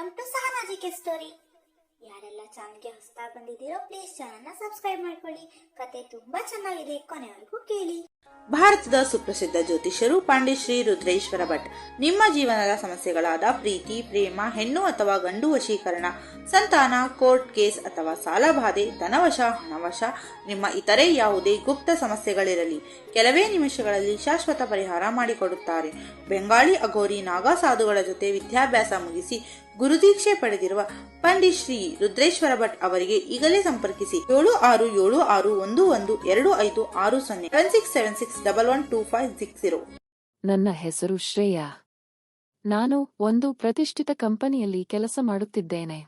Welcome to ಸಹನಾಜಿಕೆ story ಯಾರೆಲ್ಲ ಚಾನಲ್ಗೆ ಹೊಸತಾ ಬಂದಿದ್ದೀರೋ please ಚಾನಲ್ನ ಸಬ್ಸ್ಕ್ರೈಬ್ ಮಾಡ್ಕೊಳ್ಳಿ. ಕತೆ ತುಂಬಾ ಚೆನ್ನಾಗಿದೆ, ಕೊನೆವರೆಗೂ ಕೇಳಿ. ಭಾರತದ ಸುಪ್ರಸಿದ್ಧ ಜ್ಯೋತಿಷ್ಯರು ಪಾಂಡಿಶ್ರೀ ರುದ್ರೇಶ್ವರ ಭಟ್. ನಿಮ್ಮ ಜೀವನದ ಸಮಸ್ಯೆಗಳಾದ ಪ್ರೀತಿ, ಪ್ರೇಮ, ಹೆಣ್ಣು ಅಥವಾ ಗಂಡು ವಶೀಕರಣ, ಸಂತಾನ ಕೋರ್ಟ್ ಕೇಸ್ ಅಥವಾ ಸಾಲಬಾಧೆ ಧನವಶ, ಹಣವಶ, ನಿಮ್ಮ ಇತರೆ ಯಾವುದೇ ಗುಪ್ತ ಸಮಸ್ಯೆಗಳಿರಲಿ. ಕೆಲವೇ ನಿಮಿಷಗಳಲ್ಲಿ ಶಾಶ್ವತ ಪರಿಹಾರ ಮಾಡಿಕೊಡುತ್ತಾರೆ. ಬೆಂಗಾಳಿ ಅಘೋರಿ ನಾಗಾ ಸಾಧುಗಳ ಜೊತೆ ವಿದ್ಯಾಭ್ಯಾಸ ಮುಗಿಸಿ ಗುರುದೀಕ್ಷೆ ಪಡೆದಿರುವ ಪಂಡಿತ್ ಶ್ರೀ ರುದ್ರೇಶ್ವರ ಭಟ್ ಅವರಿಗೆ ಈಗಲೇ ಸಂಪರ್ಕಿಸಿ ಏಳು ಆರು ಏಳು ಆರು ಒಂದು ಒಂದು ಎರಡು ಐದು ಆರು ಸೊನ್ನೆ one six seven six double one two five six zero ನನ್ನ ಹೆಸರು ಶ್ರೇಯಾ. ನಾನು ಒಂದು ಪ್ರತಿಷ್ಠಿತ ಕಂಪನಿಯಲ್ಲಿ ಕೆಲಸ ಮಾಡುತ್ತಿದ್ದೇನೆ.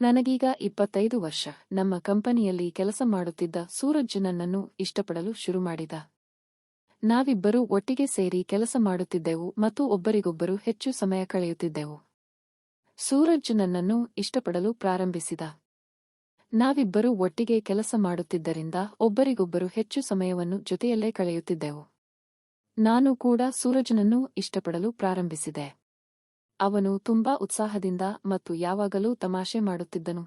ನನಗೀಗ ಇಪ್ಪತ್ತೈದು ವರ್ಷ. ನಮ್ಮ ಕಂಪನಿಯಲ್ಲಿ ಕೆಲಸ ಮಾಡುತ್ತಿದ್ದ ಸೂರಜ್ ನನ್ನನ್ನು ಇಷ್ಟಪಡಲು ಶುರು ಮಾಡಿದ. ನಾವಿಬ್ಬರೂ ಒಟ್ಟಿಗೆ ಸೇರಿ ಕೆಲಸ ಮಾಡುತ್ತಿದ್ದೆವು ಮತ್ತು ಒಬ್ಬರಿಗೊಬ್ಬರು ಹೆಚ್ಚು ಸಮಯ ಕಳೆಯುತ್ತಿದ್ದೆವು. ಸೂರಜ್ ನನ್ನನ್ನು ಇಷ್ಟಪಡಲು ಪ್ರಾರಂಭಿಸಿದ. ನಾವಿಬ್ಬರೂ ಒಟ್ಟಿಗೆ ಕೆಲಸ ಮಾಡುತ್ತಿದ್ದರಿಂದ ಒಬ್ಬರಿಗೊಬ್ಬರು ಹೆಚ್ಚು ಸಮಯವನ್ನು ಜೊತೆಯಲ್ಲೇ ಕಳೆಯುತ್ತಿದ್ದೆವು. ನಾನು ಕೂಡ ಸೂರಜ್ನನ್ನು ಇಷ್ಟಪಡಲು ಪ್ರಾರಂಭಿಸಿದೆ. ಅವನು ತುಂಬಾ ಉತ್ಸಾಹದಿಂದ ಮತ್ತು ಯಾವಾಗಲೂ ತಮಾಷೆ ಮಾಡುತ್ತಿದ್ದನು.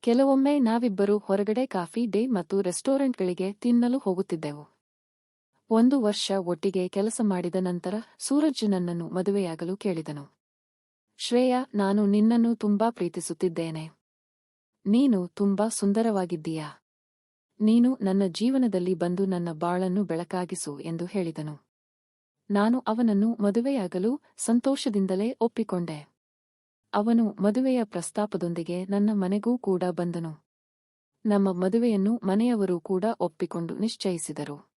ಕೆಲವೊಮ್ಮೆ ನಾವಿಬ್ಬರೂ ಹೊರಗಡೆ ಕಾಫಿ ಡೇ ಮತ್ತು ರೆಸ್ಟೋರೆಂಟ್ಗಳಿಗೆ ತಿನ್ನಲು ಹೋಗುತ್ತಿದ್ದೆವು. ಒಂದು ವರ್ಷ ಒಟ್ಟಿಗೆ ಕೆಲಸ ಮಾಡಿದ ನಂತರ ಸೂರಜ್ ನನ್ನನ್ನು ಮದುವೆಯಾಗಲು ಕೇಳಿದನು. ಶ್ರೇಯಾ, ನಾನು ನಿನ್ನನ್ನು ತುಂಬಾ ಪ್ರೀತಿಸುತ್ತಿದ್ದೇನೆ. ನೀನು ತುಂಬಾ ಸುಂದರವಾಗಿದ್ದೀಯಾ? ನೀನು ನನ್ನ ಜೀವನದಲ್ಲಿ ಬಂದು ನನ್ನ ಬಾಳನ್ನು ಬೆಳಕಾಗಿಸು ಎಂದು ಹೇಳಿದನು. ನಾನು ಅವನನ್ನು ಮದುವೆಯಾಗಲು ಸಂತೋಷದಿಂದಲೇ ಒಪ್ಪಿಕೊಂಡೆ. ಅವನು ಮದುವೆಯ ಪ್ರಸ್ತಾಪದೊಂದಿಗೆ ನನ್ನ ಮನೆಗೂ ಕೂಡ ಬಂದನು. ನಮ್ಮ ಮದುವೆಯನ್ನು ಮನೆಯವರು ಕೂಡ ಒಪ್ಪಿಕೊಂಡು ನಿಶ್ಚಯಿಸಿದರು.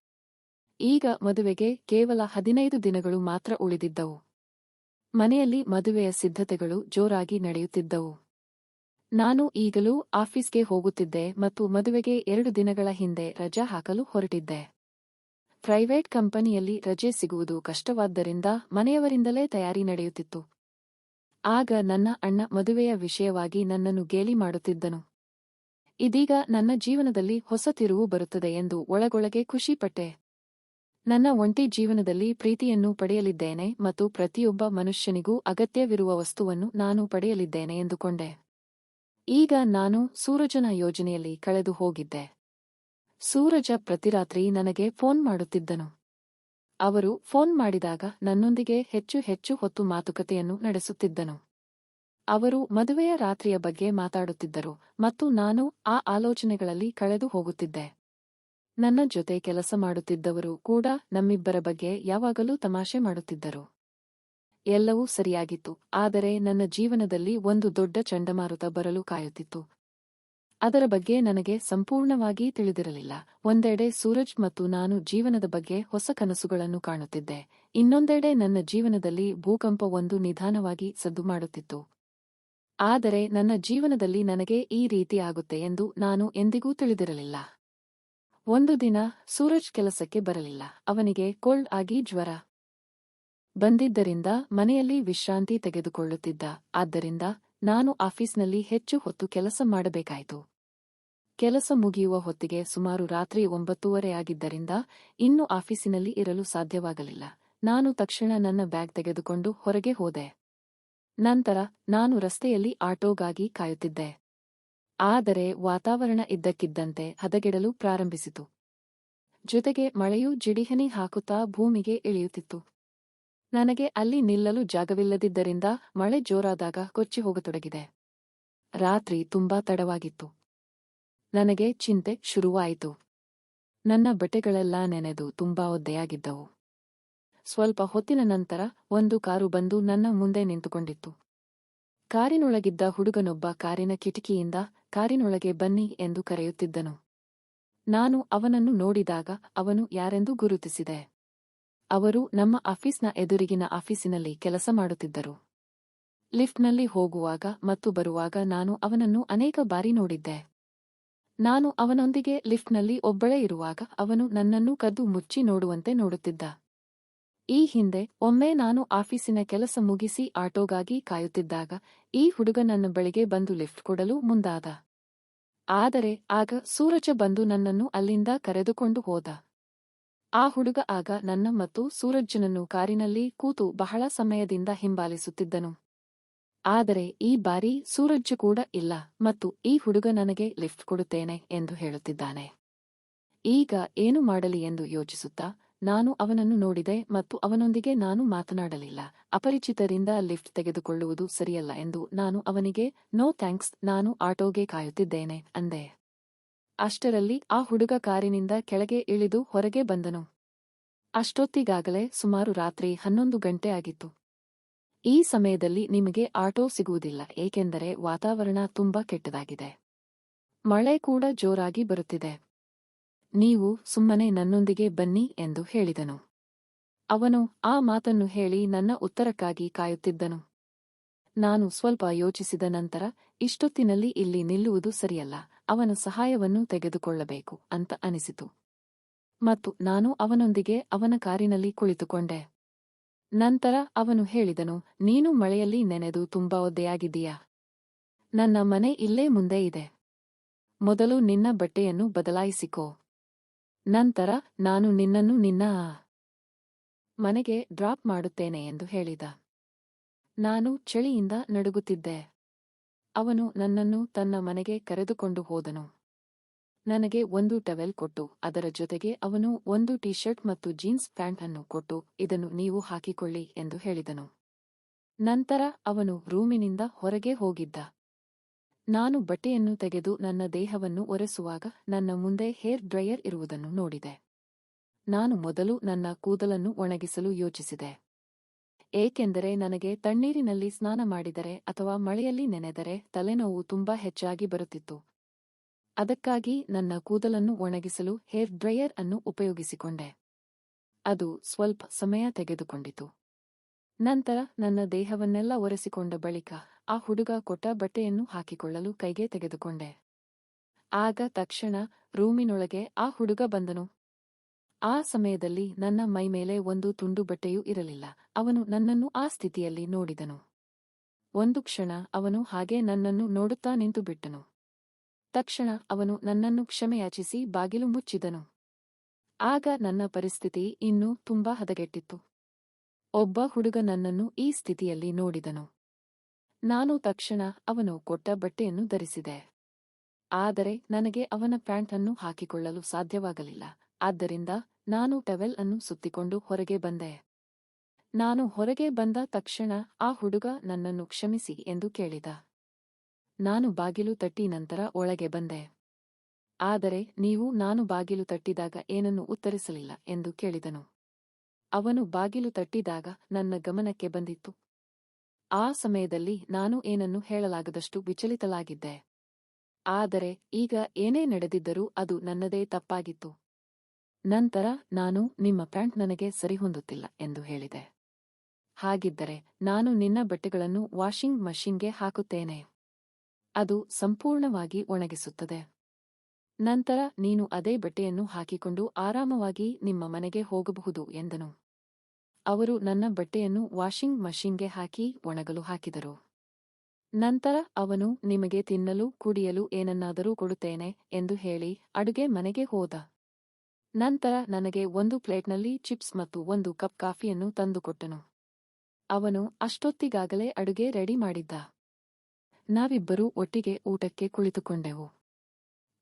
ಈಗ ಮದುವೆಗೆ ಕೇವಲ ಹದಿನೈದು ದಿನಗಳು ಮಾತ್ರ ಉಳಿದಿದ್ದವು. ಮನೆಯಲ್ಲಿ ಮದುವೆಯ ಸಿದ್ಧತೆಗಳು ಜೋರಾಗಿ ನಡೆಯುತ್ತಿದ್ದವು. ನಾನು ಈಗಲೂ ಆಫೀಸ್ಗೆ ಹೋಗುತ್ತಿದ್ದೆ ಮತ್ತು ಮದುವೆಗೆ ಎರಡು ದಿನಗಳ ಹಿಂದೆ ರಜಾ ಹಾಕಲು ಹೊರಟಿದ್ದೆ. ಪ್ರೈವೇಟ್ ಕಂಪನಿಯಲ್ಲಿ ರಜೆ ಸಿಗುವುದು ಕಷ್ಟವಾದ್ದರಿಂದ ಮನೆಯವರಿಂದಲೇ ತಯಾರಿ ನಡೆಯುತ್ತಿತ್ತು. ಆಗ ನನ್ನ ಅಣ್ಣ ಮದುವೆಯ ವಿಷಯವಾಗಿ ನನ್ನನ್ನು ಗೇಲಿ ಮಾಡುತ್ತಿದ್ದನು. ಇದೀಗ ನನ್ನ ಜೀವನದಲ್ಲಿ ಹೊಸ ತಿರುವು ಬರುತ್ತದೆ ಎಂದು ಒಳಗೊಳಗೆ ಖುಷಿಪಟ್ಟೆ. ನನ್ನ ಒಂಟಿ ಜೀವನದಲ್ಲಿ ಪ್ರೀತಿಯನ್ನು ಪಡೆಯಲಿದ್ದೇನೆ ಮತ್ತು ಪ್ರತಿಯೊಬ್ಬ ಮನುಷ್ಯನಿಗೂ ಅಗತ್ಯವಿರುವ ವಸ್ತುವನ್ನು ನಾನು ಪಡೆಯಲಿದ್ದೇನೆ ಎಂದುಕೊಂಡೆ. ಈಗ ನಾನು ಸೂರಜನ ಯೋಜನೆಯಲ್ಲಿ ಕಳೆದು ಹೋಗಿದ್ದೆ. ಸೂರಜ ಪ್ರತಿರಾತ್ರಿ ನನಗೆ ಫೋನ್ ಮಾಡುತ್ತಿದ್ದನು. ಅವರು ಫೋನ್ ಮಾಡಿದಾಗ ನನ್ನೊಂದಿಗೆ ಹೆಚ್ಚು ಹೆಚ್ಚು ಹೊತ್ತು ಮಾತುಕತೆಯನ್ನು ನಡೆಸುತ್ತಿದ್ದನು. ಅವರು ಮದುವೆಯ ರಾತ್ರಿಯ ಬಗ್ಗೆ ಮಾತಾಡುತ್ತಿದ್ದರು ಮತ್ತು ನಾನು ಆ ಆಲೋಚನೆಗಳಲ್ಲಿ ಕಳೆದು ಹೋಗುತ್ತಿದ್ದೆ. ನನ್ನ ಜೊತೆ ಕೆಲಸ ಮಾಡುತ್ತಿದ್ದವರು ಕೂಡ ನಮ್ಮಿಬ್ಬರ ಬಗ್ಗೆ ಯಾವಾಗಲೂ ತಮಾಷೆ ಮಾಡುತ್ತಿದ್ದರು. ಎಲ್ಲವೂ ಸರಿಯಾಗಿತ್ತು, ಆದರೆ ನನ್ನ ಜೀವನದಲ್ಲಿ ಒಂದು ದೊಡ್ಡ ಚಂಡಮಾರುತ ಬರಲು ಕಾಯುತ್ತಿತ್ತು. ಅದರ ಬಗ್ಗೆ ನನಗೆ ಸಂಪೂರ್ಣವಾಗಿ ತಿಳಿದಿರಲಿಲ್ಲ. ಒಂದೆಡೆ ಸೂರಜ್ ಮತ್ತು ನಾನು ಜೀವನದ ಬಗ್ಗೆ ಹೊಸ ಕನಸುಗಳನ್ನು ಕಾಣುತ್ತಿದ್ದೆ. ಇನ್ನೊಂದೆಡೆ ನನ್ನ ಜೀವನದಲ್ಲಿ ಭೂಕಂಪ ಒಂದು ನಿಧಾನವಾಗಿ ಸದ್ದು ಮಾಡುತ್ತಿತ್ತು. ಆದರೆ ನನ್ನ ಜೀವನದಲ್ಲಿ ನನಗೆ ಈ ರೀತಿ ಆಗುತ್ತೆ ಎಂದು ನಾನು ಎಂದಿಗೂ ತಿಳಿದಿರಲಿಲ್ಲ. ಒಂದು ದಿನ ಸೂರಜ್ ಕೆಲಸಕ್ಕೆ ಬರಲಿಲ್ಲ. ಅವನಿಗೆ ಕೋಲ್ಡ್ ಆಗಿ ಜ್ವರ ಬಂದಿದ್ದರಿಂದ ಮನೆಯಲ್ಲಿ ವಿಶ್ರಾಂತಿ ತೆಗೆದುಕೊಳ್ಳುತ್ತಿದ್ದ. ಆದ್ದರಿಂದ ನಾನು ಆಫೀಸ್ನಲ್ಲಿ ಹೆಚ್ಚು ಹೊತ್ತು ಕೆಲಸ ಮಾಡಬೇಕಾಯಿತು. ಕೆಲಸ ಮುಗಿಯುವ ಹೊತ್ತಿಗೆ ಸುಮಾರು ರಾತ್ರಿ ಒಂಬತ್ತೂವರೆ ಆಗಿದ್ದರಿಂದ ಇನ್ನು ಆಫೀಸಿನಲ್ಲಿ ಇರಲು ಸಾಧ್ಯವಾಗಲಿಲ್ಲ. ನಾನು ತಕ್ಷಣ ನನ್ನ ಬ್ಯಾಗ್ ತೆಗೆದುಕೊಂಡು ಹೊರಗೆ ಹೋದೆ. ನಂತರ ನಾನು ರಸ್ತೆಯಲ್ಲಿ ಆಟೋಗಾಗಿ ಕಾಯುತ್ತಿದ್ದೆ. ಆದರೆ ವಾತಾವರಣ ಇದ್ದಕ್ಕಿದ್ದಂತೆ ಹದಗೆಡಲು ಪ್ರಾರಂಭಿಸಿತು. ಜೊತೆಗೆ ಮಳೆಯೂ ಜಿಡಿಹನಿ ಹಾಕುತ್ತಾ ಭೂಮಿಗೆ ಇಳಿಯುತ್ತಿತ್ತು. ನನಗೆ ಅಲ್ಲಿ ನಿಲ್ಲಲು ಜಾಗವಿಲ್ಲದಿದ್ದರಿಂದ ಮಳೆ ಜೋರಾದಾಗ ಕೊಚ್ಚಿ ಹೋಗತೊಡಗಿದೆ. ರಾತ್ರಿ ತುಂಬಾ ತಡವಾಗಿತ್ತು. ನನಗೆ ಚಿಂತೆ ಶುರುವಾಯಿತು. ನನ್ನ ಬಟ್ಟೆಗಳೆಲ್ಲ ನೆನೆದು ತುಂಬಾ ಒದ್ದೆಯಾಗಿದ್ದವು. ಸ್ವಲ್ಪ ಹೊತ್ತಿನ ನಂತರ ಒಂದು ಕಾರು ಬಂದು ನನ್ನ ಮುಂದೆ ನಿಂತುಕೊಂಡಿತ್ತು. ಕಾರಿನೊಳಗಿದ್ದ ಹುಡುಗನೊಬ್ಬ ಕಾರಿನ ಕಿಟಕಿಯಿಂದ ಕಾರಿನೊಳಗೆ ಬನ್ನಿ ಎಂದು ಕರೆಯುತ್ತಿದ್ದನು. ನಾನು ಅವನನ್ನು ನೋಡಿದಾಗ ಅವನು ಯಾರೆಂದು ಗುರುತಿಸಿದೆ. ಅವರು ನಮ್ಮ ಆಫೀಸ್ನ ಎದುರಿಗಿನ ಆಫೀಸಿನಲ್ಲಿ ಕೆಲಸ ಮಾಡುತ್ತಿದ್ದರು. ಲಿಫ್ಟ್ನಲ್ಲಿ ಹೋಗುವಾಗ ಮತ್ತು ಬರುವಾಗ ನಾನು ಅವನನ್ನು ಅನೇಕ ಬಾರಿ ನೋಡಿದ್ದೆ. ನಾನು ಅವನೊಂದಿಗೆ ಲಿಫ್ಟ್ನಲ್ಲಿ ಒಬ್ಬಳೇ ಇರುವಾಗ ಅವನು ನನ್ನನ್ನು ಕದ್ದು ಮುಚ್ಚಿ ನೋಡುವಂತೆ ನೋಡುತ್ತಿದ್ದ. ಈ ಹಿಂದೆ ಒಮ್ಮೆ ನಾನು ಆಫೀಸಿನ ಕೆಲಸ ಮುಗಿಸಿ ಆಟೋಗಾಗಿ ಕಾಯುತ್ತಿದ್ದಾಗ ಈ ಹುಡುಗ ನನ್ನ ಬಳಿಗೆ ಬಂದು ಲಿಫ್ಟ್ ಕೊಡಲು ಮುಂದಾದ. ಆದರೆ ಆಗ ಸೂರಜ ಬಂದು ನನ್ನನ್ನು ಅಲ್ಲಿಂದ ಕರೆದುಕೊಂಡು ಹೋದ. ಆ ಹುಡುಗ ಆಗ ನನ್ನ ಮತ್ತು ಸೂರಜ್ಜನನ್ನು ಕಾರಿನಲ್ಲಿ ಕೂತು ಬಹಳ ಸಮಯದಿಂದ ಹಿಂಬಾಲಿಸುತ್ತಿದ್ದನು. ಆದರೆ ಈ ಬಾರಿ ಸೂರಜ್ ಕೂಡ ಇಲ್ಲ ಮತ್ತು ಈ ಹುಡುಗ ನನಗೆ ಲಿಫ್ಟ್ ಕೊಡುತ್ತೇನೆ ಎಂದು ಹೇಳುತ್ತಿದ್ದಾನೆ. ಈಗ ಏನು ಮಾಡಲಿ ಎಂದು ಯೋಚಿಸುತ್ತಾ ನಾನು ಅವನನ್ನು ನೋಡಿದೆ ಮತ್ತು ಅವನೊಂದಿಗೆ ನಾನು ಮಾತನಾಡಲಿಲ್ಲ. ಅಪರಿಚಿತರಿಂದ ಲಿಫ್ಟ್ ತೆಗೆದುಕೊಳ್ಳುವುದು ಸರಿಯಲ್ಲ ಎಂದು ನಾನು ಅವನಿಗೆ, ನೋ ಥ್ಯಾಂಕ್ಸ್, ನಾನು ಆಟೋಗೆ ಕಾಯುತ್ತಿದ್ದೇನೆ, ಅಂದೆ. ಅಷ್ಟರಲ್ಲಿ ಆ ಹುಡುಗ ಕಾರಿನಿಂದ ಕೆಳಗೆ ಇಳಿದು ಹೊರಗೆ ಬಂದನು. ಅಷ್ಟೊತ್ತಿಗಾಗಲೇ ಸುಮಾರು ರಾತ್ರಿ ಹನ್ನೊಂದು ಗಂಟೆ ಆಗಿತ್ತು. ಈ ಸಮಯದಲ್ಲಿ ನಿಮಗೆ ಆಟೋ ಸಿಗುವುದಿಲ್ಲ, ಏಕೆಂದರೆ ವಾತಾವರಣ ತುಂಬಾ ಕೆಟ್ಟದಾಗಿದೆ. ಮಳೆ ಕೂಡ ಜೋರಾಗಿ ಬರುತ್ತಿದೆ. ನೀವು ಸುಮ್ಮನೆ ನನ್ನೊಂದಿಗೆ ಬನ್ನಿ ಎಂದು ಹೇಳಿದನು. ಅವನು ಆ ಮಾತನ್ನು ಹೇಳಿ ನನ್ನ ಉತ್ತರಕ್ಕಾಗಿ ಕಾಯುತ್ತಿದ್ದನು. ನಾನು ಸ್ವಲ್ಪ ಯೋಚಿಸಿದ ನಂತರ, ಇಷ್ಟೊತ್ತಿನಲ್ಲಿ ಇಲ್ಲಿ ನಿಲ್ಲುವುದು ಸರಿಯಲ್ಲ, ಅವನ ಸಹಾಯವನ್ನು ತೆಗೆದುಕೊಳ್ಳಬೇಕು ಅಂತ ಅನಿಸಿತು. ಮತ್ತು ನಾನು ಅವನೊಂದಿಗೆ ಅವನ ಕಾರಿನಲ್ಲಿ ಕುಳಿತುಕೊಂಡೆ. ನಂತರ ಅವನು ಹೇಳಿದನು, ನೀನು ಮಳೆಯಲ್ಲಿ ನೆನೆದು ತುಂಬಾ ಒದ್ದೆಯಾಗಿದ್ದೀಯಾ? ನನ್ನ ಮನೆ ಇಲ್ಲೇ ಮುಂದೆ ಇದೆ. ಮೊದಲು ನಿನ್ನ ಬಟ್ಟೆಯನ್ನು ಬದಲಾಯಿಸಿಕೋ. ನಂತರ ನಾನು ನಿನ್ನನ್ನು ನಿನ್ನ ಮನೆಗೆ ಡ್ರಾಪ್ ಮಾಡುತ್ತೇನೆ ಎಂದು ಹೇಳಿದ. ನಾನು ಚಳಿಯಿಂದ ನಡುಗುತ್ತಿದ್ದೆ. ಅವನು ನನ್ನನ್ನು ತನ್ನ ಮನೆಗೆ ಕರೆದುಕೊಂಡು ಹೋದನು. ನನಗೆ ಒಂದು ಟವೆಲ್ ಕೊಟ್ಟು, ಅದರ ಜೊತೆಗೆ ಅವನು ಒಂದು ಟಿ ಶರ್ಟ್ ಮತ್ತು ಜೀನ್ಸ್ ಪ್ಯಾಂಟ್ ಅನ್ನು ಕೊಟ್ಟು, ಇದನ್ನು ನೀವು ಹಾಕಿಕೊಳ್ಳಿ ಎಂದು ಹೇಳಿದನು. ನಂತರ ಅವನು ರೂಮಿನಿಂದ ಹೊರಗೆ ಹೋಗಿದ್ದ. ನಾನು ಬಟ್ಟೆಯನ್ನು ತೆಗೆದು ನನ್ನ ದೇಹವನ್ನು ಒರೆಸುವಾಗ ನನ್ನ ಮುಂದೆ ಹೇರ್ ಡ್ರೈಯರ್ ಇರುವುದನ್ನು ನೋಡಿದೆ. ನಾನು ಮೊದಲು ನನ್ನ ಕೂದಲನ್ನು ಒಣಗಿಸಲು ಯೋಚಿಸಿದೆ. ಏಕೆಂದರೆ ನನಗೆ ತಣ್ಣೀರಿನಲ್ಲಿ ಸ್ನಾನ ಮಾಡಿದರೆ ಅಥವಾ ಮಳೆಯಲ್ಲಿ ನೆನೆದರೆ ತಲೆನೋವು ತುಂಬಾ ಹೆಚ್ಚಾಗಿ ಬರುತ್ತಿತ್ತು. ಅದಕ್ಕಾಗಿ ನನ್ನ ಕೂದಲನ್ನು ಒಣಗಿಸಲು ಹೇರ್ ಡ್ರೈಯರ್ ಅನ್ನು ಉಪಯೋಗಿಸಿಕೊಂಡೆ. ಅದು ಸ್ವಲ್ಪ ಸಮಯ ತೆಗೆದುಕೊಂಡಿತು. ನಂತರ ನನ್ನ ದೇಹವನ್ನೆಲ್ಲ ಒರೆಸಿಕೊಂಡ ಬಳಿಕ ಆ ಹುಡುಗ ಕೊಟ್ಟ ಬಟ್ಟೆಯನ್ನು ಹಾಕಿಕೊಳ್ಳಲು ಕೈಗೆ ತೆಗೆದುಕೊಂಡೆ. ಆಗ ತಕ್ಷಣ ರೂಮಿನೊಳಗೆ ಆ ಹುಡುಗ ಬಂದನು. ಆ ಸಮಯದಲ್ಲಿ ನನ್ನ ಮೈಮೇಲೆ ಒಂದು ತುಂಡು ಬಟ್ಟೆಯೂ ಇರಲಿಲ್ಲ. ಅವನು ನನ್ನನ್ನು ಆ ಸ್ಥಿತಿಯಲ್ಲಿ ನೋಡಿದನು. ಒಂದು ಕ್ಷಣ ಅವನು ಹಾಗೆ ನನ್ನನ್ನು ನೋಡುತ್ತಾ ನಿಂತು ಬಿಟ್ಟನು. ತಕ್ಷಣ ಅವನು ನನ್ನನ್ನು ಕ್ಷಮೆಯಾಚಿಸಿ ಬಾಗಿಲು ಮುಚ್ಚಿದನು. ಆಗ ನನ್ನ ಪರಿಸ್ಥಿತಿ ಇನ್ನೂ ತುಂಬಾ ಹದಗೆಟ್ಟಿತ್ತು. ಒಬ್ಬ ಹುಡುಗ ನನ್ನನ್ನು ಈ ಸ್ಥಿತಿಯಲ್ಲಿ ನೋಡಿದನು. ನಾನು ತಕ್ಷಣ ಅವನು ಕೊಟ್ಟ ಬಟ್ಟೆಯನ್ನು ಧರಿಸಿದೆ. ಆದರೆ ನನಗೆ ಅವನ ಪ್ಯಾಂಟ್ ಅನ್ನು ಹಾಕಿಕೊಳ್ಳಲು ಸಾಧ್ಯವಾಗಲಿಲ್ಲ. ಆದ್ದರಿಂದ ನಾನು ಟವೆಲ್ ಅನ್ನು ಸುತ್ತಿಕೊಂಡು ಹೊರಗೆ ಬಂದೆ. ನಾನು ಹೊರಗೆ ಬಂದ ತಕ್ಷಣ ಆ ಹುಡುಗ ನನ್ನನ್ನು ಕ್ಷಮಿಸಿ ಎಂದು ಕೇಳಿದ. ನಾನು ಬಾಗಿಲು ತಟ್ಟಿ ನಂತರ ಒಳಗೆ ಬಂದೆ. ಆದರೆ ನೀವು ನಾನು ಬಾಗಿಲು ತಟ್ಟಿದಾಗ ಏನನ್ನು ಉತ್ತರಿಸಲಿಲ್ಲ ಎಂದು ಕೇಳಿದನು. ಅವನು ಬಾಗಿಲು ತಟ್ಟಿದಾಗ ನನ್ನ ಗಮನಕ್ಕೆ ಬಂದಿತ್ತು. ಆ ಸಮಯದಲ್ಲಿ ನಾನು ಏನನ್ನು ಹೇಳಲಾಗದಷ್ಟು ವಿಚಲಿತಲಾಗಿದ್ದೆ ಆದರೆ ಈಗ ಏನೇ ನಡೆದಿದ್ದರೂ ಅದು ನನ್ನದೇ ತಪ್ಪಾಗಿತ್ತು. ನಂತರ ನಾನು ನಿಮ್ಮ ಪ್ಯಾಂಟ್ ನನಗೆ ಸರಿಹೊಂದುತ್ತಿಲ್ಲ ಎಂದು ಹೇಳಿದೆ. ಹಾಗಿದ್ದರೆ ನಾನು ನಿನ್ನ ಬಟ್ಟೆಗಳನ್ನು ವಾಷಿಂಗ್ ಮಷೀನ್ಗೆ ಹಾಕುತ್ತೇನೆ. ಅದು ಸಂಪೂರ್ಣವಾಗಿ ಒಣಗಿಸುತ್ತದೆ. ನಂತರ ನೀನು ಅದೇ ಬಟ್ಟೆಯನ್ನು ಹಾಕಿಕೊಂಡು ಆರಾಮವಾಗಿ ನಿಮ್ಮ ಮನೆಗೆ ಹೋಗಬಹುದು ಎಂದನು. ಅವರು ನನ್ನ ಬಟ್ಟೆಯನ್ನು ವಾಷಿಂಗ್ ಮಷೀನ್ಗೆ ಹಾಕಿ ಒಣಗಲು ಹಾಕಿದರು. ನಂತರ ಅವನು, ನಿಮಗೆ ತಿನ್ನಲು, ಕುಡಿಯಲು ಏನನ್ನಾದರೂ ಕೊಡುತ್ತೇನೆ ಎಂದು ಹೇಳಿ ಅಡುಗೆ ಮನೆಗೆ ಹೋದ. ನಂತರ ನನಗೆ ಒಂದು ಪ್ಲೇಟ್ನಲ್ಲಿ ಚಿಪ್ಸ್ ಮತ್ತು ಒಂದು ಕಪ್ ಕಾಫಿಯನ್ನು ತಂದುಕೊಟ್ಟನು ಅವನು ಅಷ್ಟೊತ್ತಿಗಾಗಲೇ ಅಡುಗೆ ರೆಡಿ ಮಾಡಿದ್ದ. ನಾವಿಬ್ಬರೂ ಒಟ್ಟಿಗೆ ಊಟಕ್ಕೆ ಕುಳಿತುಕೊಂಡೆವು.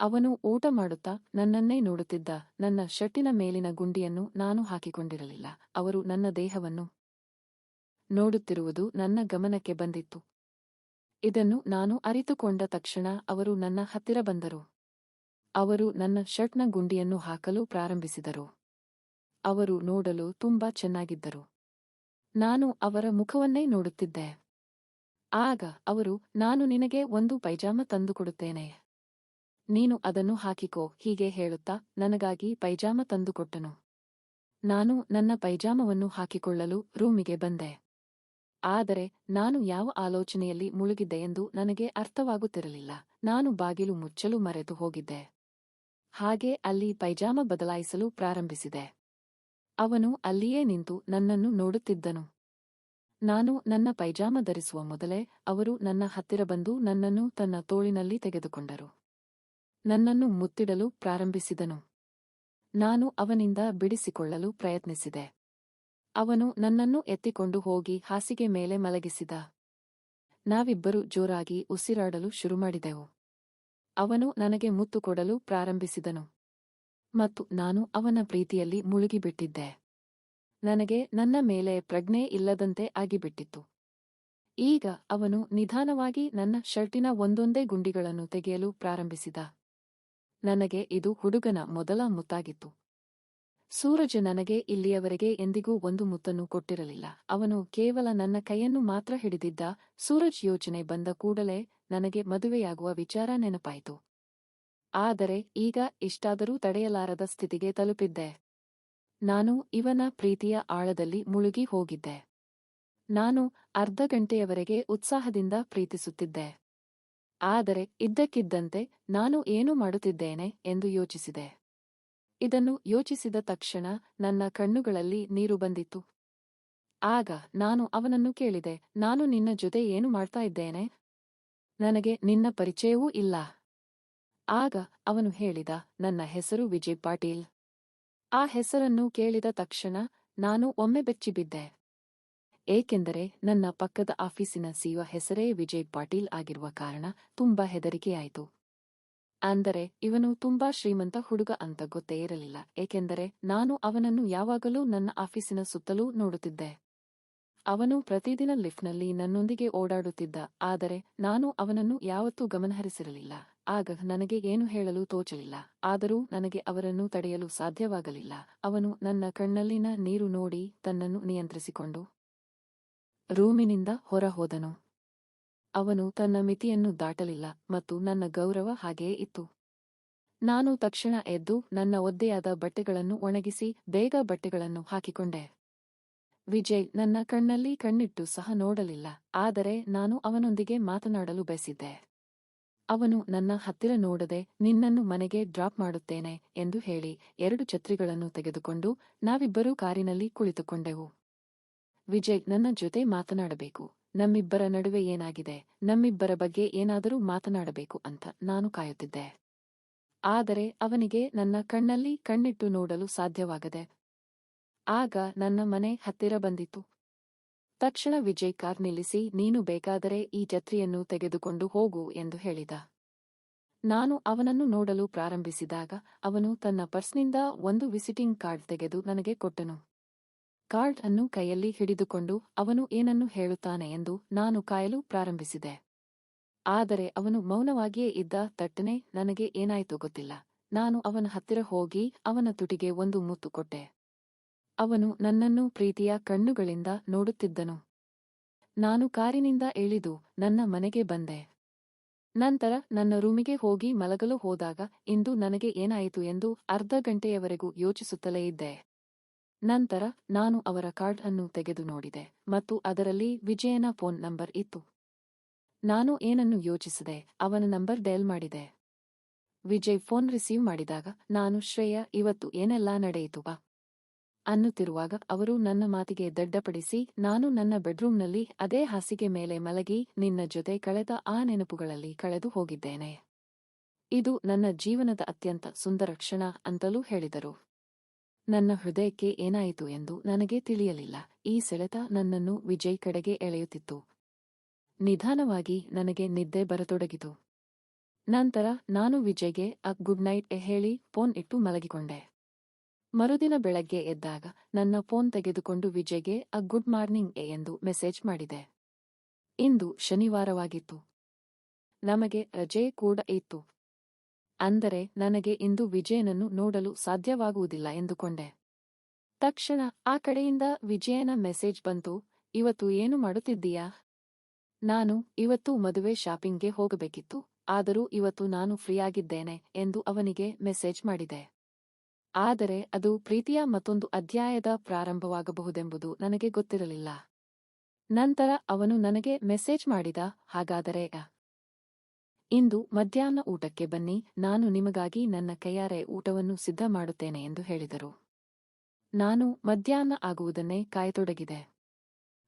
ಅವನು ಊಟ ಮಾಡುತ್ತಾ ನನ್ನನ್ನೇ ನೋಡುತ್ತಿದ್ದ. ನನ್ನ ಶರ್ಟಿನ ಮೇಲಿನ ಗುಂಡಿಯನ್ನು ನಾನು ಹಾಕಿಕೊಂಡಿರಲಿಲ್ಲ. ಅವರು ನನ್ನ ದೇಹವನ್ನು ನೋಡುತ್ತಿರುವುದು ನನ್ನ ಗಮನಕ್ಕೆ ಬಂದಿತ್ತು. ಇದನ್ನು ನಾನು ಅರಿತುಕೊಂಡ ತಕ್ಷಣ ಅವರು ನನ್ನ ಹತ್ತಿರ ಬಂದರು. ಅವರು ನನ್ನ ಶರ್ಟ್ನ ಗುಂಡಿಯನ್ನು ಹಾಕಲು ಪ್ರಾರಂಭಿಸಿದರು. ಅವರು ನೋಡಲು ತುಂಬಾ ಚೆನ್ನಾಗಿದ್ದರು. ನಾನು ಅವರ ಮುಖವನ್ನೇ ನೋಡುತ್ತಿದ್ದೆ. ಆಗ ಅವರು, ನಾನು ನಿನಗೆ ಒಂದು ಪೈಜಾಮ ತಂದುಕೊಡುತ್ತೇನೆ. ನೀನು ಅದನ್ನು ಹಾಕಿಕೋ, ಹೀಗೆ ಹೇಳುತ್ತಾ ನನಗಾಗಿ ಪೈಜಾಮ ತಂದುಕೊಟ್ಟನು. ನಾನು ನನ್ನ ಪೈಜಾಮವನ್ನು ಹಾಕಿಕೊಳ್ಳಲು ರೂಮಿಗೆ ಬಂದೆ. ಆದರೆ ನಾನು ಯಾವ ಆಲೋಚನೆಯಲ್ಲಿ ಮುಳುಗಿದ್ದೆ ಎಂದು ನನಗೆ ಅರ್ಥವಾಗುತ್ತಿರಲಿಲ್ಲ. ನಾನು ಬಾಗಿಲು ಮುಚ್ಚಲು ಮರೆತು ಹೋಗಿದ್ದೆ. ಹಾಗೆ ಅಲ್ಲಿ ಪೈಜಾಮ ಬದಲಾಯಿಸಲು ಪ್ರಾರಂಭಿಸಿದೆ. ಅವನು ಅಲ್ಲಿಯೇ ನಿಂತು ನನ್ನನ್ನು ನೋಡುತ್ತಿದ್ದನು. ನಾನು ನನ್ನ ಪೈಜಾಮ ಧರಿಸುವ ಮೊದಲೇ ಅವರು ನನ್ನ ಹತ್ತಿರ ಬಂದು ನನ್ನನ್ನು ತನ್ನ ತೋಳಿನಲ್ಲಿ ತೆಗೆದುಕೊಂಡರು. ನನ್ನನ್ನು ಮುತ್ತಿಡಲು ಪ್ರಾರಂಭಿಸಿದನು. ನಾನು ಅವನಿಂದ ಬಿಡಿಸಿಕೊಳ್ಳಲು ಪ್ರಯತ್ನಿಸಿದೆ. ಅವನು ನನ್ನನ್ನು ಎತ್ತಿಕೊಂಡು ಹೋಗಿ ಹಾಸಿಗೆ ಮೇಲೆ ಮಲಗಿಸಿದ. ನಾವಿಬ್ಬರು ಜೋರಾಗಿ ಉಸಿರಾಡಲು ಶುರು ಮಾಡಿದೆವು ಅವನು ನನಗೆ ಮುತ್ತು ಕೊಡಲು ಪ್ರಾರಂಭಿಸಿದನು. ಮತ್ತು ನಾನು ಅವನ ಪ್ರೀತಿಯಲ್ಲಿ ಮುಳುಗಿಬಿಟ್ಟಿದ್ದೆ. ನನಗೆ ನನ್ನ ಮೇಲೆ ಪ್ರಜ್ಞೆ ಇಲ್ಲದಂತೆ ಆಗಿಬಿಟ್ಟಿತ್ತು. ಈಗ ಅವನು ನಿಧಾನವಾಗಿ ನನ್ನ ಶರ್ಟಿನ ಒಂದೊಂದೇ ಗುಂಡಿಗಳನ್ನು ತೆಗೆಯಲು ಪ್ರಾರಂಭಿಸಿದ. ನನಗೆ ಇದು ಹುಡುಗನ ಮೊದಲ ಮುತ್ತಾಗಿತ್ತು. ಸೂರಜ್ ನನಗೆ ಇಲ್ಲಿಯವರೆಗೆ ಎಂದಿಗೂ ಒಂದು ಮುತ್ತನ್ನು ಕೊಟ್ಟಿರಲಿಲ್ಲ. ಅವನು ಕೇವಲ ನನ್ನ ಕೈಯನ್ನು ಮಾತ್ರ ಹಿಡಿದಿದ್ದ ಸೂರಜ್ ಯೋಚನೆ ಬಂದ ಕೂಡಲೇ ನನಗೆ ಮದುವೆಯಾಗುವ ವಿಚಾರ ನೆನಪಾಯಿತು. ಆದರೆ ಈಗ ಇಷ್ಟಾದರೂ ತಡೆಯಲಾರದ ಸ್ಥಿತಿಗೆ ತಲುಪಿದ್ದೆ. ನಾನು ಇವನ ಪ್ರೀತಿಯ ಆಳದಲ್ಲಿ ಮುಳುಗಿ ಹೋಗಿದ್ದೆ. ನಾನು ಅರ್ಧ ಗಂಟೆಯವರೆಗೆ ಉತ್ಸಾಹದಿಂದ ಪ್ರೀತಿಸುತ್ತಿದ್ದೆ. ಆದರೆ ಇದ್ದಕ್ಕಿದ್ದಂತೆ ನಾನು ಏನು ಮಾಡುತ್ತಿದ್ದೇನೆ ಎಂದು ಯೋಚಿಸಿದೆ. ಇದನ್ನು ಯೋಚಿಸಿದ ತಕ್ಷಣ ನನ್ನ ಕಣ್ಣುಗಳಲ್ಲಿ ನೀರು ಬಂದಿತ್ತು. ಆಗ ನಾನು ಅವನನ್ನು ಕೇಳಿದೆ, ನಾನು ನಿನ್ನ ಜೊತೆ ಏನು ಮಾಡ್ತಾ ಇದ್ದೇನೆ? ನನಗೆ ನಿನ್ನ ಪರಿಚಯವೂ ಇಲ್ಲ. ಆಗ ಅವನು ಹೇಳಿದ, ನನ್ನ ಹೆಸರು ವಿಜಯ್ ಪಾಟೀಲ್. ಆ ಹೆಸರನ್ನು ಕೇಳಿದ ತಕ್ಷಣ ನಾನು ಒಮ್ಮೆ ಬೆಚ್ಚಿಬಿದ್ದೆ. ಏಕೆಂದರೆ ನನ್ನ ಪಕ್ಕದ ಆಫೀಸಿನ ಸಿಒ ಹೆಸರೇ ವಿಜಯ್ ಪಾಟೀಲ್ ಆಗಿರುವ ಕಾರಣ ತುಂಬಾ ಹೆದರಿಕೆಯಾಯಿತು. ಅಂದರೆ ಇವನು ತುಂಬಾ ಶ್ರೀಮಂತ ಹುಡುಗ ಅಂತ ಗೊತ್ತೇ ಇರಲಿಲ್ಲ, ಏಕೆಂದರೆ ನಾನು ಅವನನ್ನು ಯಾವಾಗಲೂ ನನ್ನ ಆಫೀಸಿನ ಸುತ್ತಲೂ ನೋಡುತ್ತಿದ್ದೆ. ಅವನು ಪ್ರತಿದಿನ ಲಿಫ್ಟ್ನಲ್ಲಿ ನನ್ನೊಂದಿಗೆ ಓಡಾಡುತ್ತಿದ್ದ, ಆದರೆ ನಾನು ಅವನನ್ನು ಯಾವತ್ತೂ ಗಮನಹರಿಸಿರಲಿಲ್ಲ. ಆಗ ನನಗೆ ಏನು ಹೇಳಲು ತೋಚಲಿಲ್ಲ, ಆದರೂ ನನಗೆ ಅವರನ್ನು ತಡೆಯಲು ಸಾಧ್ಯವಾಗಲಿಲ್ಲ. ಅವನು ನನ್ನ ಕಣ್ಣಲ್ಲಿನ ನೀರು ನೋಡಿ ತನ್ನನ್ನು ನಿಯಂತ್ರಿಸಿಕೊಂಡು ರೂಮಿನಿಂದ ಹೊರಹೋದನು. ಅವನು ತನ್ನ ಮಿತಿಯನ್ನು ದಾಟಲಿಲ್ಲ ಮತ್ತು ನನ್ನ ಗೌರವ ಹಾಗೆಯೇ ಇತ್ತು. ನಾನು ತಕ್ಷಣ ಎದ್ದು ನನ್ನ ಒದ್ದೆಯಾದ ಬಟ್ಟೆಗಳನ್ನು ಒಣಗಿಸಿ ಬೇಗ ಬಟ್ಟೆಗಳನ್ನು ಹಾಕಿಕೊಂಡೆ. ವಿಜಯ್ ನನ್ನ ಕಣ್ಣಲ್ಲಿ ಕಣ್ಣಿಟ್ಟು ಸಹ ನೋಡಲಿಲ್ಲ, ಆದರೆ ನಾನು ಅವನೊಂದಿಗೆ ಮಾತನಾಡಲು ಬಯಸಿದ್ದೆ. ಅವನು ನನ್ನ ಹತ್ತಿರ ನೋಡದೆ, ನಿನ್ನನ್ನು ಮನೆಗೆ ಡ್ರಾಪ್ ಮಾಡುತ್ತೇನೆ ಎಂದು ಹೇಳಿ ಎರಡು ಛತ್ರಿಗಳನ್ನು ತೆಗೆದುಕೊಂಡು ನಾವಿಬ್ಬರೂ ಕಾರಿನಲ್ಲಿ ಕುಳಿತುಕೊಂಡೆವು. ವಿಜಯ್, ನನ್ನ ಜೊತೆ ಮಾತನಾಡಬೇಕು. ನಮ್ಮಿಬ್ಬರ ನಡುವೆ ಏನಾಗಿದೆ? ನಮ್ಮಿಬ್ಬರ ಬಗ್ಗೆ ಏನಾದರೂ ಮಾತನಾಡಬೇಕು ಅಂತ ನಾನು ಕಾಯುತ್ತಿದ್ದೆ. ಆದರೆ ಅವನಿಗೆ ನನ್ನ ಕಣ್ಣಲ್ಲಿ ಕಣ್ಣಿಟ್ಟು ನೋಡಲು ಸಾಧ್ಯವಾಗದೆ, ಆಗ ನನ್ನ ಮನೆ ಹತ್ತಿರ ಬಂದಿತು ತಕ್ಷಣ ವಿಜಯ್ ಕಾರ್ ನಿಲ್ಲಿಸಿ, ನೀನು ಬೇಕಾದರೆ ಈ ಜತ್ರಿಯನ್ನು ತೆಗೆದುಕೊಂಡು ಹೋಗು ಎಂದು ಹೇಳಿದ. ನಾನು ಅವನನ್ನು ನೋಡಲು ಪ್ರಾರಂಭಿಸಿದಾಗ ಅವನು ತನ್ನ ಪರ್ಸ್ನಿಂದ ಒಂದು ವಿಸಿಟಿಂಗ್ ಕಾರ್ಡ್ ತೆಗೆದು ನನಗೆ ಕೊಟ್ಟನು. ಕಾರ್ಡ್ ಅನ್ನು ಕೈಯಲ್ಲಿ ಹಿಡಿದುಕೊಂಡು ಅವನು ಏನನ್ನು ಹೇಳುತ್ತಾನೆ ಎಂದು ನಾನು ಕಾಯಲು ಪ್ರಾರಂಭಿಸಿದೆ. ಆದರೆ ಅವನು ಮೌನವಾಗಿಯೇ ಇದ್ದ ತಟ್ಟನೆ ನನಗೆ ಏನಾಯಿತು ಗೊತ್ತಿಲ್ಲ. ನಾನು ಅವನ ಹತ್ತಿರ ಹೋಗಿ ಅವನ ತುಟಿಗೆ ಒಂದು ಮುತ್ತು ಕೊಟ್ಟೆ. ಅವನು ನನ್ನನ್ನು ಪ್ರೀತಿಯ ಕಣ್ಣುಗಳಿಂದ ನೋಡುತ್ತಿದ್ದನು. ನಾನು ಕಾರಿನಿಂದ ಇಳಿದು ನನ್ನ ಮನೆಗೆ ಬಂದೆ. ನಂತರ ನನ್ನ ರೂಮಿಗೆ ಹೋಗಿ ಮಲಗಲು ಹೋದಾಗ ಇಂದು ನನಗೆ ಏನಾಯಿತು ಎಂದು ಅರ್ಧ ಗಂಟೆಯವರೆಗೂ ಯೋಚಿಸುತ್ತಲೇ ಇದ್ದೆ. ನಂತರ ನಾನು ಅವರ ಕಾರ್ಡ್ ಅನ್ನು ತೆಗೆದು ನೋಡಿದೆ ಮತ್ತು ಅದರಲ್ಲಿ ವಿಜಯನ ಫೋನ್ ನಂಬರ್ ಇತ್ತು. ನಾನು ಏನನ್ನು ಯೋಚಿಸಿದೆ, ಅವನ ನಂಬರ್ ಡಯಲ್ ಮಾಡಿದೆ. ವಿಜಯ್ ಫೋನ್ ರಿಸೀವ್ ಮಾಡಿದಾಗ, ನಾನು, ಶ್ರೇಯ, ಇವತ್ತು ಏನೆಲ್ಲಾ ನಡೆಯಿತು ಬಾ ಅನ್ನುತ್ತಿರುವಾಗ ಅವರು ನನ್ನ ಮಾತಿಗೆ ದಡ್ಡಪಡಿಸಿ, ನಾನು ನನ್ನ ಬೆಡ್ರೂಮ್ನಲ್ಲಿ ಅದೇ ಹಾಸಿಗೆ ಮೇಲೆ ಮಲಗಿ ನಿನ್ನ ಜೊತೆ ಕಳೆದ ಆ ನೆನಪುಗಳಲ್ಲಿ ಕಳೆದು ಹೋಗಿದ್ದೇನೆ. ಇದು ನನ್ನ ಜೀವನದ ಅತ್ಯಂತ ಸುಂದರ ಕ್ಷಣ ಅಂತಲೂ ಹೇಳಿದರು. ನನ್ನ ಹೃದಯಕ್ಕೆ ಏನಾಯಿತು ಎಂದು ನನಗೆ ತಿಳಿಯಲಿಲ್ಲ. ಈ ಸೆಳೆತ ನನ್ನನ್ನು ವಿಜಯ್ ಕಡೆಗೆ ಎಳೆಯುತ್ತಿತ್ತು. ನಿಧಾನವಾಗಿ ನನಗೆ ನಿದ್ದೆ ಬರತೊಡಗಿತು. ನಂತರ ನಾನು ವಿಜಯ್ಗೆ, ಅ, ಗುಡ್ ನೈಟ್ ಎ ಹೇಳಿ ಫೋನ್ ಇಟ್ಟು ಮಲಗಿಕೊಂಡೆ. ಮರುದಿನ ಬೆಳಗ್ಗೆ ಎದ್ದಾಗ ನನ್ನ ಫೋನ್ ತೆಗೆದುಕೊಂಡು ವಿಜಯ್ಗೆ, ಅ, ಗುಡ್ ಮಾರ್ನಿಂಗ್ ಎ, ಎಂದು ಮೆಸೇಜ್ ಮಾಡಿದೆ. ಇಂದು ಶನಿವಾರವಾಗಿತ್ತು. ನಮಗೆ ರಜೆ ಕೂಡ ಇತ್ತು. ಅಂದರೆ ನನಗೆ ಇಂದು ವಿಜಯನನ್ನು ನೋಡಲು ಸಾಧ್ಯವಾಗುವುದಿಲ್ಲ ಎಂದುಕೊಂಡೆ. ತಕ್ಷಣ ಆ ಕಡೆಯಿಂದ ವಿಜಯನ ಮೆಸೇಜ್ ಬಂತು, ಇವತ್ತು ಏನು ಮಾಡುತ್ತಿದ್ದೀಯಾ? ನಾನು ಇವತ್ತು ಮದುವೆ ಶಾಪಿಂಗ್ಗೆ ಹೋಗಬೇಕಿತ್ತು, ಆದರೂ ಇವತ್ತು ನಾನು ಫ್ರೀಯಾಗಿದ್ದೇನೆ, ಎಂದು ಅವನಿಗೆ ಮೆಸೇಜ್ ಮಾಡಿದೆ. ಆದರೆ ಅದು ಪ್ರೀತಿಯ ಮತ್ತೊಂದು ಅಧ್ಯಾಯದ ಪ್ರಾರಂಭವಾಗಬಹುದೆಂಬುದು ನನಗೆ ಗೊತ್ತಿರಲಿಲ್ಲ. ನಂತರ ಅವನು ನನಗೆ ಮೆಸೇಜ್ ಮಾಡಿದ, ಹಾಗಾದರೆ. ಇಂದು ಮಧ್ಯಾಹ್ನ ಊಟಕ್ಕೆ ಬನ್ನಿ, ನಾನು ನಿಮಗಾಗಿ ನನ್ನ ಕೈಯಾರೆ ಊಟವನ್ನು ಸಿದ್ಧ ಮಾಡುತ್ತೇನೆ ಎಂದು ಹೇಳಿದರು. ನಾನು ಮಧ್ಯಾಹ್ನ ಆಗುವುದನ್ನೇ ಕಾಯತೊಡಗಿದೆ.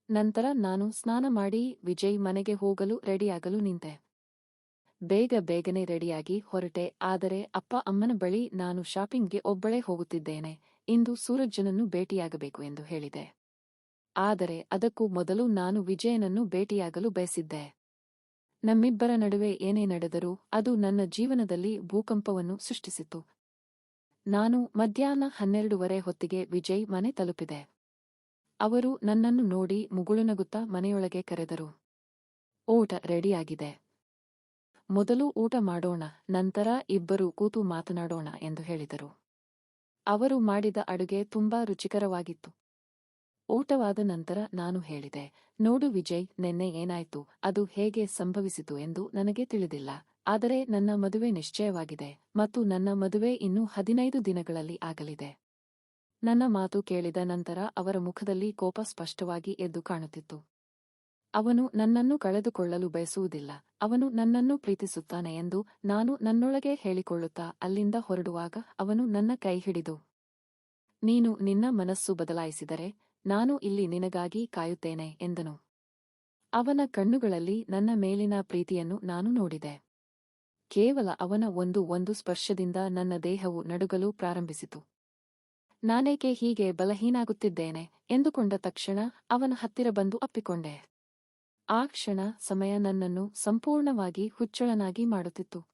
ನಂತರ ನಾನು ಸ್ನಾನ ಮಾಡಿ ವಿಜಯ್ ಮನೆಗೆ ಹೋಗಲು ರೆಡಿಯಾಗಲು ನಿಂತೆ. ಬೇಗ ಬೇಗನೆ ರೆಡಿಯಾಗಿ ಹೊರಟೆ, ಆದರೆ ಅಪ್ಪ ಅಮ್ಮನ ಬಳಿ ನಾನು ಶಾಪಿಂಗ್ಗೆ ಒಬ್ಬಳೇ ಹೋಗುತ್ತಿದ್ದೇನೆ, ಇಂದು ಸೂರಜ್ಜನನ್ನು ಭೇಟಿಯಾಗಬೇಕು ಎಂದು ಹೇಳಿದೆ. ಆದರೆ ಅದಕ್ಕೂ ಮೊದಲು ನಾನು ವಿಜಯನನ್ನು ಭೇಟಿಯಾಗಲು ಬಯಸಿದ್ದೆ. ನಮ್ಮಿಬ್ಬರ ನಡುವೆ ಏನೇ ನಡೆದರೂ ಅದು ನನ್ನ ಜೀವನದಲ್ಲಿ ಭೂಕಂಪವನ್ನು ಸೃಷ್ಟಿಸಿತು ನಾನು ಮಧ್ಯಾಹ್ನ ಹನ್ನೆರಡೂವರೆ ಹೊತ್ತಿಗೆ ವಿಜಯ್ ಮನೆ ತಲುಪಿದೆ. ಅವರು ನನ್ನನ್ನು ನೋಡಿ ಮುಗುಳುನಗುತ್ತಾ ಮನೆಯೊಳಗೆ ಕರೆದರು. ಊಟ ರೆಡಿಯಾಗಿದೆ. ಮೊದಲು ಊಟ ಮಾಡೋಣ, ನಂತರ ಇಬ್ಬರು ಕೂತು ಮಾತನಾಡೋಣ ಎಂದು ಹೇಳಿದರು. ಅವರು ಮಾಡಿದ ಅಡುಗೆ ತುಂಬಾ ರುಚಿಕರವಾಗಿತ್ತು. ಊಟವಾದ ನಂತರ ನಾನು ಹೇಳಿದೆ, ನೋಡು ವಿಜಯ್, ನಿನ್ನೆ ಏನಾಯ್ತು? ಅದು ಹೇಗೆ ಸಂಭವಿಸಿತು ಎಂದು ನನಗೆ ತಿಳಿದಿಲ್ಲ. ಆದರೆ ನನ್ನ ಮದುವೆ ನಿಶ್ಚಯವಾಗಿದೆ ಮತ್ತು ನನ್ನ ಮದುವೆ ಇನ್ನೂ ಹದಿನೈದು ದಿನಗಳಲ್ಲಿ ಆಗಲಿದೆ. ನನ್ನ ಮಾತು ಕೇಳಿದ ನಂತರ ಅವರ ಮುಖದಲ್ಲಿ ಕೋಪ ಸ್ಪಷ್ಟವಾಗಿ ಎದ್ದು ಕಾಣುತ್ತಿತ್ತು. ಅವನು ನನ್ನನ್ನು ಕಳೆದುಕೊಳ್ಳಲು ಬಯಸುವುದಿಲ್ಲ. ಅವನು ನನ್ನನ್ನು ಪ್ರೀತಿಸುತ್ತಾನೆ ಎಂದು ನಾನು ನನ್ನೊಳಗೆ ಹೇಳಿಕೊಳ್ಳುತ್ತಾ ಅಲ್ಲಿಂದ ಹೊರಡುವಾಗ ಅವನು ನನ್ನ ಕೈ ಹಿಡಿದು, ನೀನು ನಿನ್ನ ಮನಸ್ಸು ಬದಲಾಯಿಸಿದರೆ ನಾನು ಇಲ್ಲಿ ನಿನಗಾಗಿ ಕಾಯುತ್ತೇನೆ ಎಂದನು. ಅವನ ಕಣ್ಣುಗಳಲ್ಲಿ ನನ್ನ ಮೇಲಿನ ಪ್ರೀತಿಯನ್ನು ನಾನು ನೋಡಿದೆ. ಕೇವಲ ಅವನ ಒಂದು ಒಂದು ಸ್ಪರ್ಶದಿಂದ ನನ್ನ ದೇಹವು ನಡುಗಲು ಪ್ರಾರಂಭಿಸಿತು. ನಾನೇಕೆ ಹೀಗೆ ಬಲಹೀನಾಗುತ್ತಿದ್ದೇನೆ ಎಂದುಕೊಂಡ ತಕ್ಷಣ ಅವನ ಹತ್ತಿರ ಬಂದು ಅಪ್ಪಿಕೊಂಡೆ. ಆ ಕ್ಷಣ ಸಮಯ ನನ್ನನ್ನು ಸಂಪೂರ್ಣವಾಗಿ ಹುಚ್ಚಳನಾಗಿ ಮಾಡುತ್ತಿತ್ತು.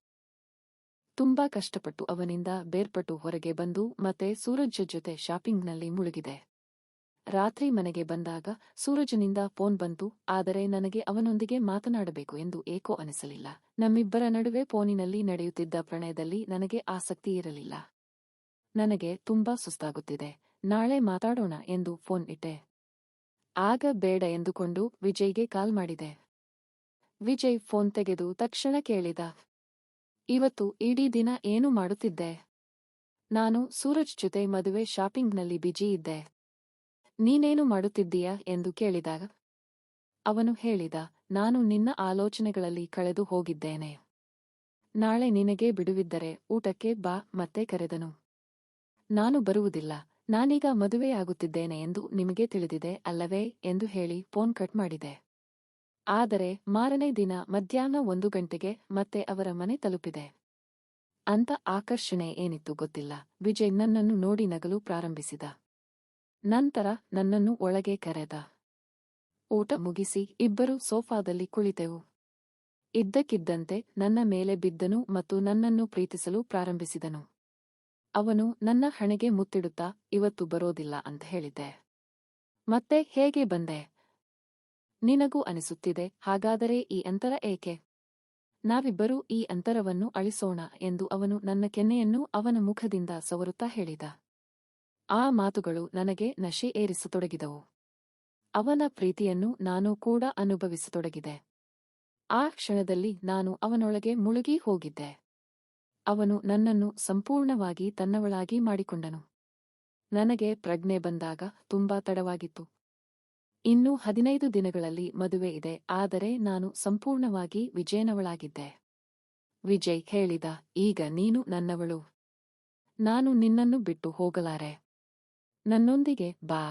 ತುಂಬಾ ಕಷ್ಟಪಟ್ಟು ಅವನಿಂದ ಬೇರ್ಪಟ್ಟು ಹೊರಗೆ ಬಂದು ಮತ್ತೆ ಸೂರಜ್ಜ ಜೊತೆ ಶಾಪಿಂಗ್ನಲ್ಲಿ ಮುಳುಗಿದೆ. ರಾತ್ರಿ ಮನೆಗೆ ಬಂದಾಗ ಸೂರಜನಿಂದ ಫೋನ್ ಬಂತು, ಆದರೆ ನನಗೆ ಅವನೊಂದಿಗೆ ಮಾತನಾಡಬೇಕು ಎಂದು ಏಕೋ ಅನಿಸಲಿಲ್ಲ. ನಮ್ಮಿಬ್ಬರ ನಡುವೆ ಫೋನಿನಲ್ಲಿ ನಡೆಯುತ್ತಿದ್ದ ಪ್ರಣಯದಲ್ಲಿ ನನಗೆ ಆಸಕ್ತಿ ಇರಲಿಲ್ಲ. ನನಗೆ ತುಂಬಾ ಸುಸ್ತಾಗುತ್ತಿದೆ. ನಾಳೆ ಮಾತಾಡೋಣ ಎಂದು ಫೋನ್ ಇಟ್ಟೆ. ಆಗ ಬೇಡ ಎಂದುಕೊಂಡು ವಿಜಯ್ಗೆ ಕಾಲ್ ಮಾಡಿದೆ. ವಿಜಯ್ ಫೋನ್ ತೆಗೆದು ತಕ್ಷಣ ಕೇಳಿದ, ಇವತ್ತು ಇಡೀ ದಿನ ಏನು ಮಾಡುತ್ತಿದ್ದೆ? ನಾನು ಸೂರಜ್ ಜೊತೆ ಮದುವೆ ಶಾಪಿಂಗ್ನಲ್ಲಿ ಬಿಜಿ ಇದ್ದೆ. ನೀನೇನು ಮಾಡುತ್ತಿದ್ದೀಯ ಎಂದು ಕೇಳಿದಾಗ, ಅವನು ಹೇಳಿದ, ನಾನು ನಿನ್ನ ಆಲೋಚನೆಗಳಲ್ಲಿ ಕಳೆದು ಹೋಗಿದ್ದೇನೆ. ನಾಳೆ ನಿನಗೆ ಬಿಡುವಿದ್ದರೆ ಊಟಕ್ಕೆ ಬಾ, ಮತ್ತೆ ಕರೆದನು. ನಾನು ಬರುವುದಿಲ್ಲ, ನಾನೀಗ ಮದುವೆಯಾಗುತ್ತಿದ್ದೇನೆ ಎಂದು ನಿಮಗೆ ತಿಳಿದಿದೆ ಅಲ್ಲವೇ ಎಂದು ಹೇಳಿ ಫೋನ್ ಕಟ್ ಮಾಡಿದೆ. ಆದರೆ ಮಾರನೇ ದಿನ ಮಧ್ಯಾಹ್ನ ಒಂದು ಗಂಟೆಗೆ ಮತ್ತೆ ಅವರ ಮನೆ ತಲುಪಿದೆ. ಅಂತ ಆಕರ್ಷಣೆ ಏನಿತ್ತು ಗೊತ್ತಿಲ್ಲ, ವಿಜಯ್ ನನ್ನನ್ನು ನೋಡಿ ನಗಲು ಪ್ರಾರಂಭಿಸಿದ. ನಂತರ ನನ್ನನ್ನು ಒಳಗೆ ಕರೆದ. ಊಟ ಮುಗಿಸಿ ಇಬ್ಬರು ಸೋಫಾದಲ್ಲಿ ಕುಳಿತೆವು. ಇದ್ದಕ್ಕಿದ್ದಂತೆ ನನ್ನ ಮೇಲೆ ಬಿದ್ದನು ಮತ್ತು ನನ್ನನ್ನು ಪ್ರೀತಿಸಲು ಪ್ರಾರಂಭಿಸಿದನು. ಅವನು ನನ್ನ ಹಣೆಗೆ ಮುತ್ತಿಡುತ್ತಾ, ಇವತ್ತು ಬರೋದಿಲ್ಲ ಅಂತ ಹೇಳಿದ್ದೆ. ಮತ್ತೆ ಹೇಗೆ ಬಂದೆ? ನಿನಗೂ ಅನಿಸುತ್ತಿದೆ, ಹಾಗಾದರೆ ಈ ಅಂತರ ಏಕೆ? ನಾವಿಬ್ಬರೂ ಈ ಅಂತರವನ್ನು ಅಳಿಸೋಣ ಎಂದು ಅವನು ನನ್ನ ಕೆನ್ನೆಯನ್ನು ಅವನ ಮುಖದಿಂದ ಸವರುತ್ತಾ ಹೇಳಿದ. ಆ ಮಾತುಗಳು ನನಗೆ ನಶೆ ಏರಿಸತೊಡಗಿದವು. ಅವನ ಪ್ರೀತಿಯನ್ನು ನಾನು ಕೂಡ ಅನುಭವಿಸತೊಡಗಿದೆ. ಆ ಕ್ಷಣದಲ್ಲಿ ನಾನು ಅವನೊಳಗೆ ಮುಳುಗಿ ಹೋಗಿದ್ದೆ. ಅವನು ನನ್ನನ್ನು ಸಂಪೂರ್ಣವಾಗಿ ತನ್ನವಳಾಗಿ ಮಾಡಿಕೊಂಡನು. ನನಗೆ ಪ್ರಜ್ಞೆ ಬಂದಾಗ ತುಂಬಾ ತಡವಾಗಿತ್ತು. ಇನ್ನೂ ಹದಿನೈದು ದಿನಗಳಲ್ಲಿ ಮದುವೆ ಇದೆ, ಆದರೆ ನಾನು ಸಂಪೂರ್ಣವಾಗಿ ವಿಜಯನವಳಾಗಿದ್ದೆ. ವಿಜಯ್ ಹೇಳಿದ, ಈಗ ನೀನು ನನ್ನವಳು. ನಾನು ನಿನ್ನನ್ನು ಬಿಟ್ಟು ಹೋಗಲಾರೆ. ನನ್ನೊಂದಿಗೆ ಬಾ.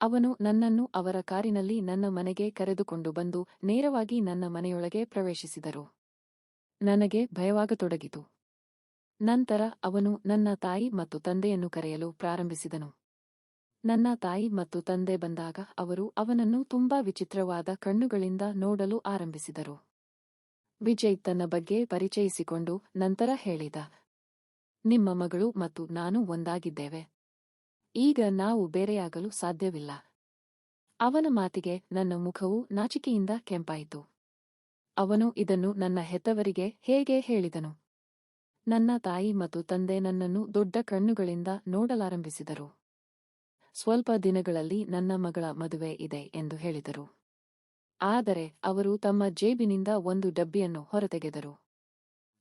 ಅವನು ನನ್ನನ್ನು ಅವರ ಕಾರಿನಲ್ಲಿ ನನ್ನ ಮನೆಗೆ ಕರೆದುಕೊಂಡು ಬಂದು ನೇರವಾಗಿ ನನ್ನ ಮನೆಯೊಳಗೆ ಪ್ರವೇಶಿಸಿದರು. ನನಗೆ ಭಯವಾಗತೊಡಗಿತು. ನಂತರ ಅವನು ನನ್ನ ತಾಯಿ ಮತ್ತು ತಂದೆಯನ್ನು ಕರೆಯಲು ಪ್ರಾರಂಭಿಸಿದನು. ನನ್ನ ತಾಯಿ ಮತ್ತು ತಂದೆ ಬಂದಾಗ ಅವರು ಅವನನ್ನು ತುಂಬಾ ವಿಚಿತ್ರವಾದ ಕಣ್ಣುಗಳಿಂದ ನೋಡಲು ಆರಂಭಿಸಿದರು. ವಿಜಯ್ ತನ್ನ ಬಗ್ಗೆ ಪರಿಚಯಿಸಿಕೊಂಡು ನಂತರ ಹೇಳಿದ, ನಿಮ್ಮ ಮಗಳು ಮತ್ತು ನಾನು ಒಂದಾಗಿದ್ದೇವೆ. ಈಗ ನಾವು ಬೇರೆಯಾಗಲು ಸಾಧ್ಯವಿಲ್ಲ. ಅವನ ಮಾತಿಗೆ ನನ್ನ ಮುಖವು ನಾಚಿಕೆಯಿಂದ ಕೆಂಪಾಯಿತು. ಅವನು ಇದನ್ನು ನನ್ನ ಹೆತ್ತವರಿಗೆ ಹೇಗೆ ಹೇಳಿದನು? ನನ್ನ ತಾಯಿ ಮತ್ತು ತಂದೆ ನನ್ನನ್ನು ದೊಡ್ಡ ಕಣ್ಣುಗಳಿಂದ ನೋಡಲಾರಂಭಿಸಿದರು. ಸ್ವಲ್ಪ ದಿನಗಳಲ್ಲಿ ನನ್ನ ಮಗಳ ಮದುವೆ ಇದೆ ಎಂದು ಹೇಳಿದರು. ಆದರೆ ಅವರು ತಮ್ಮ ಜೇಬಿನಿಂದ ಒಂದು ಡಬ್ಬಿಯನ್ನು ಹೊರತೆಗೆದರು.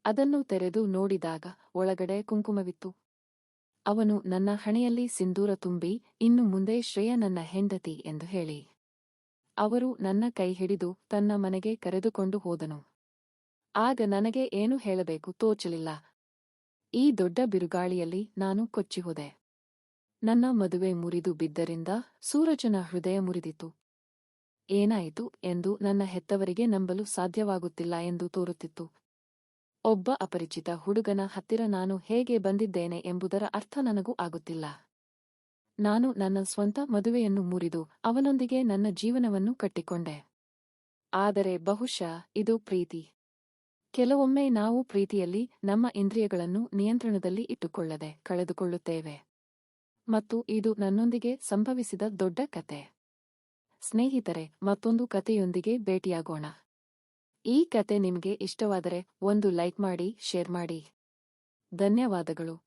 ಅದನ್ನು ತೆರೆದು ನೋಡಿದಾಗ ಒಳಗಡೆ ಕುಂಕುಮವಿತ್ತು. ಅವನು ನನ್ನ ಹಣೆಯಲ್ಲಿ ಸಿಂಧೂರ ತುಂಬಿ, ಇನ್ನು ಮುಂದೆ ಶ್ರೇಯ ನನ್ನ ಹೆಂಡತಿ ಎಂದು ಹೇಳಿ. ಅವರು ನನ್ನ ಕೈ ಹಿಡಿದು ತನ್ನ ಮನೆಗೆ ಕರೆದುಕೊಂಡು ಹೋದನು. ಆಗ ನನಗೆ ಏನು ಹೇಳಬೇಕು ತೋಚಲಿಲ್ಲ. ಈ ದೊಡ್ಡ ಬಿರುಗಾಳಿಯಲ್ಲಿ ನಾನು ಕೊಚ್ಚಿಹೋದೆ ನನ್ನ ಮದುವೆ ಮುರಿದು ಬಿದ್ದರಿಂದ ಸೂರಜನ ಹೃದಯ ಮುರಿದಿತು ಏನಾಯಿತು ಎಂದು ನನ್ನ ಹೆತ್ತವರಿಗೆ ನಂಬಲು ಸಾಧ್ಯವಾಗುತ್ತಿಲ್ಲ ಎಂದು ತೋರುತ್ತಿತ್ತು. ಒಬ್ಬ ಅಪರಿಚಿತ ಹುಡುಗನ ಹತ್ತಿರ ನಾನು ಹೇಗೆ ಬಂದಿದ್ದೇನೆ ಎಂಬುದರ ಅರ್ಥ ನನಗೂ ಆಗುತ್ತಿಲ್ಲ. ನಾನು ನನ್ನ ಸ್ವಂತ ಮದುವೆಯನ್ನು ಮುರಿದು ಅವನೊಂದಿಗೆ ನನ್ನ ಜೀವನವನ್ನು ಕಟ್ಟಿಕೊಂಡೆ. ಆದರೆ ಬಹುಶಃ ಇದು ಪ್ರೀತಿ. ಕೆಲವೊಮ್ಮೆ ನಾವು ಪ್ರೀತಿಯಲ್ಲಿ ನಮ್ಮ ಇಂದ್ರಿಯಗಳನ್ನು ನಿಯಂತ್ರಣದಲ್ಲಿ ಇಟ್ಟುಕೊಳ್ಳದೆ ಕಳೆದುಕೊಳ್ಳುತ್ತೇವೆ. ಮತ್ತು ಇದು ನನ್ನೊಂದಿಗೆ ಸಂಭವಿಸಿದ ದೊಡ್ಡ ಕತೆ. ಸ್ನೇಹಿತರೆ, ಮತ್ತೊಂದು ಕಥೆಯೊಂದಿಗೆ ಭೇಟಿಯಾಗೋಣ. ಈ ಕತೆ ನಿಮಗೆ ಇಷ್ಟವಾದರೆ ಒಂದು ಲೈಕ್ ಮಾಡಿ ಶೇರ್ ಮಾಡಿ. ಧನ್ಯವಾದಗಳು.